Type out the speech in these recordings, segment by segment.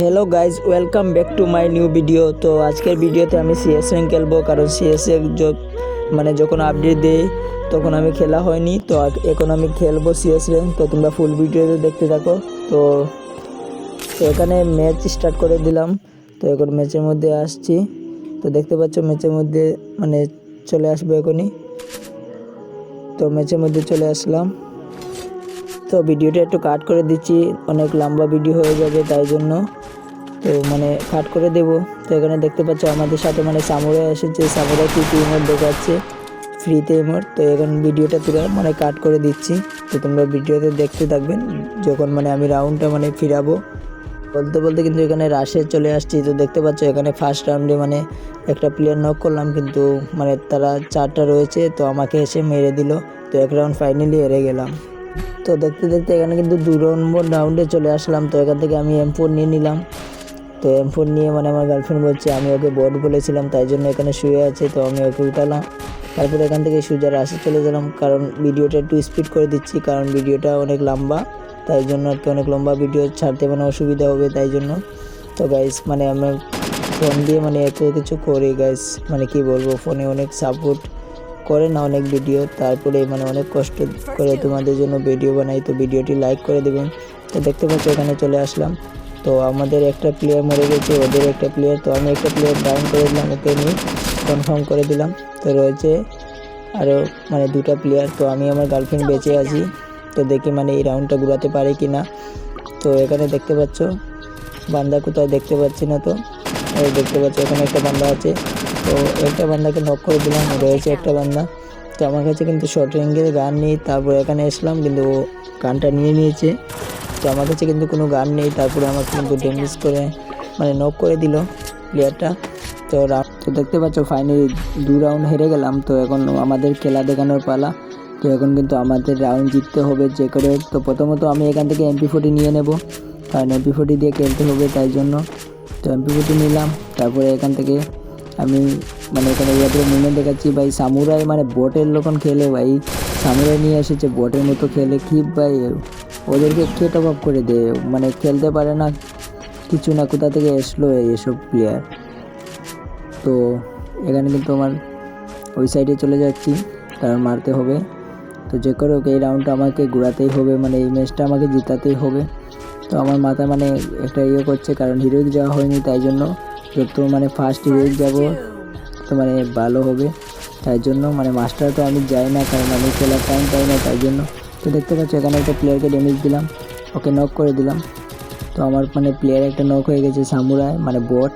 Hello guys welcome back to my new video তো আজকের ভিডিওতে আমি সিএস র্যাঙ্ক খেলব, কারণ সিএস মানে যখন আপডেট দেয় তখন আমি খেলা হয়নি। তো এখন আমি খেলব সিএস র্যাঙ্ক তো তোমরা ফুল ভিডিওতে দেখতে থাকো। তো তো এখানে ম্যাচ স্টার্ট করে দিলাম। তো এখন ম্যাচের মধ্যে আসছি। তো দেখতে পাচ্ছ ম্যাচের মধ্যে মানে চলে আসবে এখনই। তো ম্যাচের মধ্যে চলে আসলাম। তো ভিডিওটা একটু কাট করে দিচ্ছি। অনেক লম্বা ভিডিও হয়ে যাবে, তাই জন্য। তো মানে কাট করে দেব। তো এখানে দেখতে পাচ্ছ আমাদের সাথে মানে সামুরাই এসেছে। সামুরাই কি ইমোট দেখাচ্ছে? ফ্রিতে ইমোট। তো এখন ভিডিওটা তুলে মানে কাট করে দিচ্ছি। তো তোমরা ভিডিওতে দেখতে থাকবেন যখন মানে আমি রাউন্ডটা মানে ফিরাবো। বলতে বলতে কিন্তু এখানে রাশে চলে আসছি। তো দেখতে পাচ্ছ এখানে ফার্স্ট রাউন্ডে মানে একটা প্লেয়ার নক করলাম। কিন্তু মানে তারা চারটা রয়েছে। তো আমাকে এসে মেরে দিল। তো এক রাউন্ড ফাইনালি হেরে গেলাম। তো দেখতে দেখতে এখানে কিন্তু দু নম্বর রাউন্ডে চলে আসলাম। তো এখান থেকে আমি এম ফোর নিয়ে নিলাম। তো এম ফোর নিয়ে মানে আমার গার্লফ্রেন্ড বলছে, আমি ওকে বোর্ড বলেছিলাম, তাই জন্য এখানে শুয়ে আছে, তো আমি ওকে উঠালাম। তারপর এখান থেকে সুজার আসে চলে গেলাম, কারণ ভিডিওটা একটু স্পিড করে দিচ্ছি, কারণ ভিডিওটা অনেক লম্বা, তাই জন্য আর কি অনেক লম্বা ভিডিও ছাড়তে মানে অসুবিধা হবে তাই জন্য। তো গাইস মানে আমি ফোন দিয়ে মানে এত কিছু করি গাইস মানে কি বলব ফোনে অনেক সাপোর্ট করে না অনেক ভিডিও তারপরে মানে অনেক কষ্ট করে তোমাদের জন্য ভিডিও বানাই, তো ভিডিওটি লাইক করে দেবেন। তো দেখতে পাচ্ছ, এখানে চলে আসলাম। তো আমাদের একটা প্লেয়ার মরে গেছে, ওদের একটা প্লেয়ার তো আমি একটা প্লেয়ার ডাউন করে দিলাম, ওকে নিয়ে কনফার্ম করে দিলাম। তো রয়েছে আরও মানে দুটা প্লেয়ার তো আমি আমার গার্লফ্রেন্ড বেঁচে আছি। তো দেখি মানে এই রাউন্ডটা ঘুরাতে পারে কি না তো এখানে দেখতে পাচ্ছ, বান্দা কোথায় দেখতে পাচ্ছি না তো। এই দেখতে পাচ্ছ, এখানে একটা বান্দা আছে। তো একটা বান্দাকে নক করে দিলাম, রয়েছে একটা বান্দা। তো আমার কাছে কিন্তু শর্ট রেঞ্জের গান নেই, তারপর এখানে এসলাম, কিন্তু ও গানটা নিয়ে নিয়েছে। তো আমার কাছে কিন্তু কোনো গান নেই। তারপরে আমাকে কিন্তু ড্যামেজ করে মানে নক করে দিল প্লেয়ারটা তো তো দেখতে পাচ্ছ ফাইনালি দু রাউন্ড হেরে গেলাম। তো এখন আমাদের খেলা দেখানোর পালা। তো এখন কিন্তু আমাদের রাউন্ড জিততে হবে যে করে। তো প্রথমত আমি এখান থেকে এমপি ফোর্টি নিয়ে নেব। কারণ এমপি ফোর্টি দিয়ে খেলতে হবে তাই জন্য। তো এমপি ফোর্টি নিলাম। তারপরে এখান থেকে আমি মানে এখানে ইয়াদের মুভমেন্ট দেখাচ্ছি। ভাই, সামুরাই মানে বটের লোকন খেলে ভাই। সামুরাই নিয়ে এসেছে বটের মতো খেলে। কি ভাই ওদেরকে কে টপ আপ করে দেয় মানে খেলতে পারে না, কিছু না, কোথা থেকে এসলো এসব প্লেয়ার তো এখানে কিন্তু আমার ওই সাইডে চলে যাচ্ছি কারণ মারতে হবে। তো যে করে হোক, এই রাউন্ডটা আমাকে ঘোরাতেই হবে মানে এই ম্যাচটা আমাকে জিতাতেই হবে। তো আমার মাথা মানে একটা ইয়ে করছে, কারণ হিরোইক যাওয়া হয়নি, তাই জন্য যত মানে ফার্স্ট হিরোইক যাব তো মানে ভালো হবে। তাই জন্য মানে মাস্টার তো আমি যাই না, কারণ আমি খেলার টাইম পাই না, তাই জন্য তো দেখতে পাচ্ছি, এখানে একটা প্লেয়ারকে ড্যামেজ দিলাম, ওকে নক করে দিলাম। তো আমার মানে প্লেয়ার একটা নক হয়ে গেছে সামুরায় মানে বট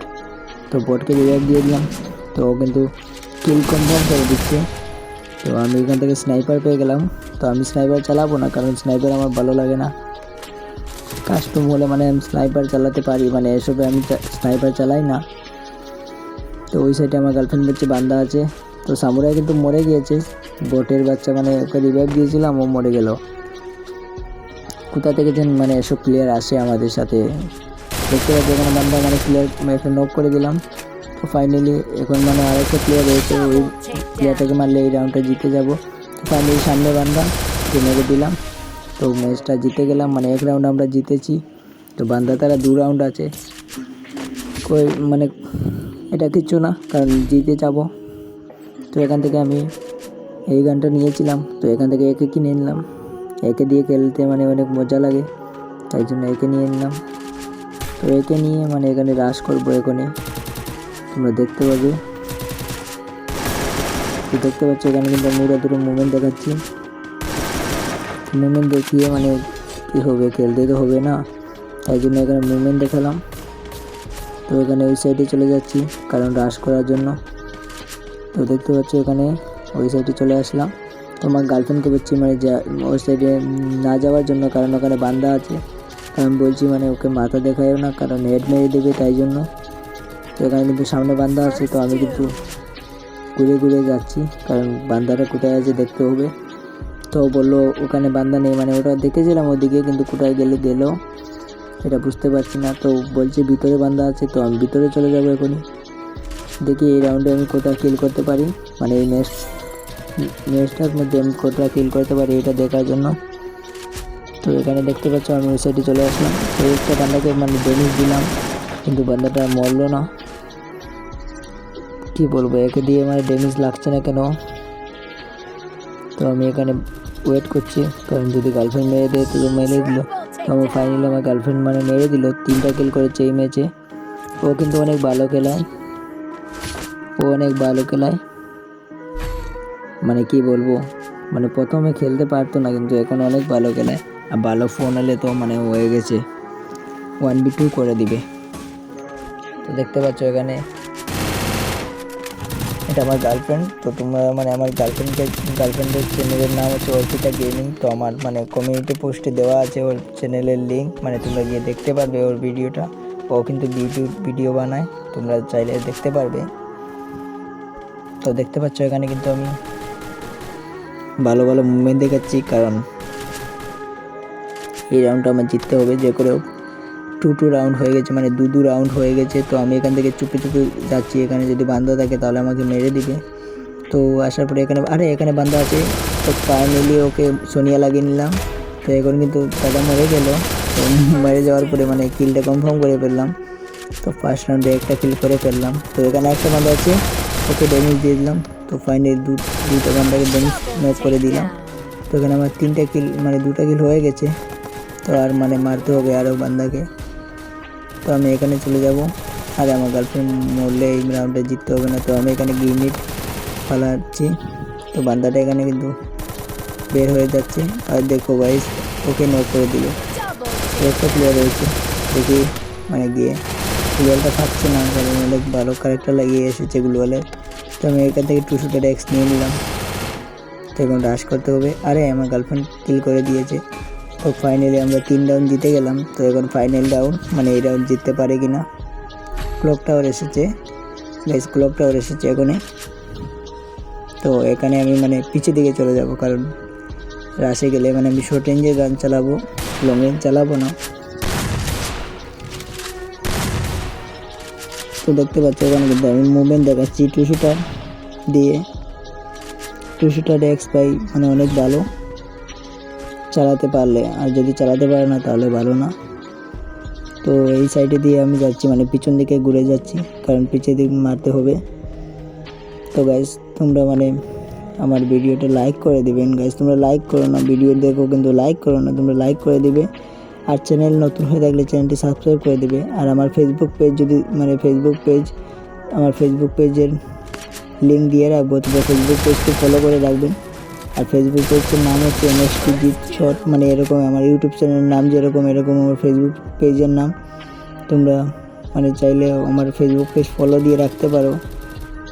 তো বটকে রিভাইভ দিয়ে দিলাম। তো ও কিন্তু কিল কনফার্ম করে দিচ্ছে। তো আমি এখান থেকে স্নাইপার পেয়ে গেলাম। তো আমি স্নাইপার চালাবো না, কারণ স্নাইপার আমার ভালো লাগে না। কাস্টম হলে মানে আমি স্নাইপার চালাতে পারি মানে এসবে আমি স্নাইপার চালাই না। তো ওই সাইডে আমার গার্লফ্রেন্ড বলছে বান্দা আছে। তো সামুরাই কিন্তু মরে গিয়েছে। বটের বাচ্চা মানে ওকে রিভাইভ দিয়েছিলাম, ও মরে গেল। কোথা থেকে যেন মানে এসব প্লেয়ার আসে আমাদের সাথে। দেখতে পাচ্ছি এখানে বান্দা মানে প্লেয়ার একটা নক করে দিলাম। তো ফাইনালি এখন মানে আরেকটা প্লেয়ার রয়েছে, ওই প্লেয়ারটাকে মারলে এই রাউন্ডটা জিতে যাব। তো ফাইনালি সামনে বান্দা তো মেরে দিলাম। তো ম্যাচটা জিতে গেলাম মানে এক রাউন্ড আমরা জিতেছি। তো বান্দা তারা দু রাউন্ড আছে। কই মানে এটা কিচ্ছু না, কারণ জিতে যাব। তো এখান থেকে আমি এই গানটা নিয়েছিলাম। তো এখান থেকে একে কিনে নিলাম। একে দিয়ে খেলতে মানে অনেক মজা লাগে, তাই জন্য একে নিয়ে নিলাম। তো একে নিয়ে মানে এখানে রাশ করব এখানে তোমরা দেখতে পাবে। তো দেখতে পাচ্ছ এখানে কিন্তু আমি ওরা দুটো মুভমেন্ট দেখাচ্ছি। মুভমেন্ট দেখিয়ে মানে কী হবে, খেলতে তো হবে না। তাই জন্য এখানে মুভমেন্ট দেখালাম। তো এখানে ওই সাইডে চলে যাচ্ছি, কারণ রাশ করার জন্য। তো দেখতে পাচ্ছ এখানে ওই সাইডে চলে আসলাম। তো আমার গার্লফ্রেন্ডকে বলছি মানে যা, ওই সাইডে না যাওয়ার জন্য, কারণ ওখানে বান্দা আছে। আমি বলছি মানে ওকে মাথা দেখায়ও না, কারণ হেড মেরে দেবে তাই জন্য। তো এখানে কিন্তু সামনে বান্দা আছে, তো আমি কিন্তু ঘুরে ঘুরে যাচ্ছি, কারণ বান্দাটা কোথায় আছে দেখতে হবে। তো বলল, ওখানে বান্দা নেই মানে ওটা দেখেছিলাম ওদিকে, কিন্তু কোথায় গেলে গেলো, এটা বুঝতে পারছি না। তো বলছে, ভিতরে বান্দা আছে, তো আমি ভিতরে চলে যাব এখনই। দেখি এই রাউন্ডে আমি কোথায় কিল করতে পারি। মানে এই ম্যাচ ম্যাচটার মধ্যে আমি কোথায় কিল করতে পারি এটা দেখার জন্য। তো এখানে দেখতে পাচ্ছ আমি ওই সাইডে চলে আসলাম। তো একটা বান্দাকে মানে ডেনিস দিলাম, কিন্তু বান্দাটা মরলো না। কি বলব, একে দিয়ে মানে ড্যামেজ লাগছে না কেন? তো আমি এখানে ওয়েট করছি। কারণ যদি গার্লফ্রেন্ড মেরে দেয়, তো মেরে দিল। তো আমার ফাইনালি আমার গার্লফ্রেন্ড মানে মেরে দিল। তিনটা কিল করেছে এই ম্যাচে ও কিন্তু অনেক ভালো খেলায় ও অনেক ভালো খেলায়। মানে কি বলব? মানে প্রথমে খেলতে পারতো না, কিন্তু এখন অনেক ভালো খেলায়। আর ভালো ফোন এলে তো মানে হয়ে গেছে। ওয়ান বি টু করে দিবে। তো দেখতে পাচ্ছ এখানে, এটা আমার গার্লফ্রেন্ড তো তোমরা মানে আমার গার্লফ্রেন্ডের গার্লফ্রেন্ডের চ্যানেলের নাম হচ্ছে অর্পিতা গেমিং তো আমার মানে কমিউনিটি পোস্টে দেওয়া আছে ওর চ্যানেলের লিঙ্ক মানে তোমরা গিয়ে দেখতে পারবে ওর ভিডিওটা ও কিন্তু ইউটিউব ভিডিও বানায়। তোমরা চাইলে দেখতে পারবে। তো দেখতে পাচ্ছ, এখানে কিন্তু আমি ভালো ভালো মুভমেন্ট দেখাচ্ছি, কারণ এই রাউন্ডটা আমার জিততে হবে, যে করে টু টু রাউন্ড হয়ে গেছে মানে দু দু রাউন্ড হয়ে গেছে, তো আমি এখান থেকে চুপে চুপে যাচ্ছি, এখানে যদি বান্দা থাকে তাহলে আমাকে মেরে দিবে। তো আসার পরে এখানে, আরে এখানে বান্দা আছে, তো ফাইনালি ওকে সোনিয়া লাগিয়ে নিলাম, তো এখন কিন্তু দাদা মরে গেল, তো মেরে যাওয়ার পরে মানে কিলটা কনফার্ম করে ফেললাম, তো ফার্স্ট রাউন্ডে একটা কিল করে ফেললাম, তো এখানে একটা বান্দা আছে ওকে ড্যামেজ দিয়ে দিলাম। তো ফাইনালি দু দুটো বান্দাকে ড্যামেজ নক করে দিলাম। তো এখানে আমার তিনটা কিল মানে দুটা কিল হয়ে গেছে। তো আর মানে মারতে হবে আরও বান্দাকে। তো আমি এখানে চলে যাব। আর আমার গার্লফ্রেন্ড মরলে এই রাউন্ডে জিততে হবে না। তো আমি এখানে গ্রিনিট পালাচ্ছি তো বান্দাটা এখানে কিন্তু বের হয়ে যাচ্ছে। আর দেখো গাইস ওকে নক করে দিল। একটা প্লেয়ার রয়েছে। দেখি মানে গিয়ে গ্লোয়ালটা পাচ্ছে না, কারণ অনেক ভালো ক্যারেক্টার লাগিয়ে এসেছে গ্লোয়ালের তো আমি এখান থেকে টু শুটার এক্স নিয়ে নিলাম। তো এখন রাশ করতে হবে। আরে, আমার গার্লফ্রেন্ড কিল করে দিয়েছে। তো ফাইনালি আমরা তিন রাউন্ড জিতে গেলাম। তো এখন ফাইনাল রাউন্ড মানে এই রাউন্ড জিততে পারে কি না ক্লক টাওয়ার এসেছে। বেশ ক্লক টাওয়ার এসেছে এখানে তো এখানে আমি মানে পিছের দিকে চলে যাব, কারণ রাশে গেলে মানে আমি শর্ট রেঞ্জে গান চালাবো। লং রেঞ্জ চালাবো না। তো দেখতে পাচ্ছ এখানে কিন্তু আমি মুভমেন্ট দেখাচ্ছি টু শুটার দিয়ে। টু শুটার এক্স পাই মানে অনেক ভালো। চালাতে পারলে, আর যদি চালাতে পারে না, তাহলে ভালো না। তো এই সাইডে দিয়ে আমি যাচ্ছি মানে পিছন দিকে ঘুরে যাচ্ছি, কারণ পিছিয়ে দিকে মারতে হবে। তো গাইজ তোমরা মানে আমার ভিডিওটা লাইক করে দিবেন। গাইজ তোমরা লাইক করো না ভিডিও দেখো কিন্তু লাইক করো না, তোমরা লাইক করে দিবে। আর চ্যানেল নতুন হয়ে থাকলে চ্যানেলটি সাবস্ক্রাইব করে দেবে। আর আমার ফেসবুক পেজ যদি মানে ফেসবুক পেজ আমার ফেসবুক পেজের লিঙ্ক দিয়ে রাখব তোমরা ফেসবুক পেজকে ফলো করে রাখবেন। আর ফেসবুক পেজের নাম হচ্ছে এনএসটি জিত শট মানে এরকম আমার ইউটিউব চ্যানেলের নাম যেরকম, এরকম আমার ফেসবুক পেজের নাম। তোমরা মানে চাইলে আমার ফেসবুক পেজ ফলো দিয়ে রাখতে পারো।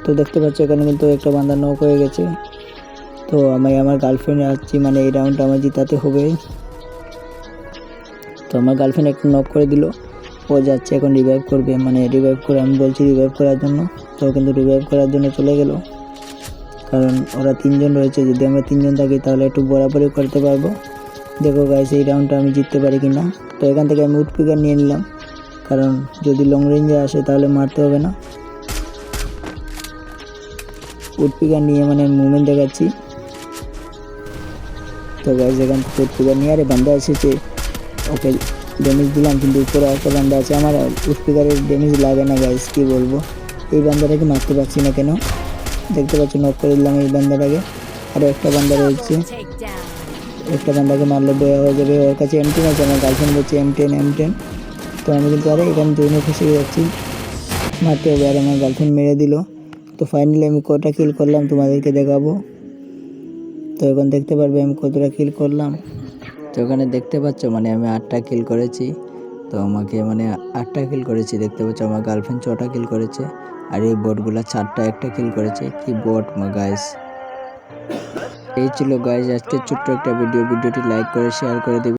তো দেখতে পাচ্ছ, এখানে কিন্তু একটা বান্দা নক হয়ে গেছে। তো আমি আমার গার্লফ্রেন্ড আসছি মানে এই রাউন্ডটা আমার জিতাতে হবে। তো আমার গার্লফ্রেন্ড একটু নক করে দিল। ও যাচ্ছে এখন রিভাইভ করবে। মানে রিভাইভ করে, আমি বলছি রিভাইভ করার জন্য। তো কিন্তু রিভাইভ করার জন্য চলে গেল। কারণ ওরা তিনজন রয়েছে। যদি আমরা তিনজন থাকি, তাহলে একটু বরাবরই করতে পারব। দেখো গাইস এই রাউন্ডটা আমি জিততে পারি কি না তো এখান থেকে আমি উডপিকার নিয়ে নিলাম। কারণ যদি লং রেঞ্জে আসে, তাহলে মারতে হবে না। উডপিকার নিয়ে মানে মুভমেন্ট দেখাচ্ছি। তো গাইস এখান থেকে উডপিকার নিয়ে আরে বান্দা এসেছে। ওকে ড্যামেজ দিলাম, কিন্তু উপরে একটা বান্দা আছে। আমার উডপিকারের ড্যামেজ লাগে না গাইস কি বলব? এই বান্দাটাকে মারতে পারছি না কেন? দেখতে পাচ্ছি নক করে দিলাম এই বান্দাটাকে আর একটা বান্দা রয়েছে। একটা বান্দাকে মারলে বয়া হয়ে যাবে। ওর কাছে এম টেন আছে, আমার গার্লফ্রেন্ড বলছে এম টেন এম টেন তো আমি কিন্তু আরে এখানে জৈনে ফেসে যাচ্ছি। মারতে হবে, আর আমার গার্লফ্রেন্ড মেরে দিল। তো ফাইনালি আমি কটা কিল করলাম, তোমাদেরকে দেখাবো। তো এখন দেখতে পারবে আমি কতটা কিল করলাম। তো ওখানে দেখতে পাচ্ছ মানে আমি আটটা কিল করেছি। তো আমাকে মানে আটটা কিল করেছি, দেখতে পাচ্ছ আমার গার্লফ্রেন্ড ছটা কিল করেছে। আর এই বোটগুলো চারটা একটা কিল করেছে। কি বোট গাইস এই ছিল গাইজ আজকে ছোট্ট একটা ভিডিও ভিডিওটি লাইক করে শেয়ার করে দেবে।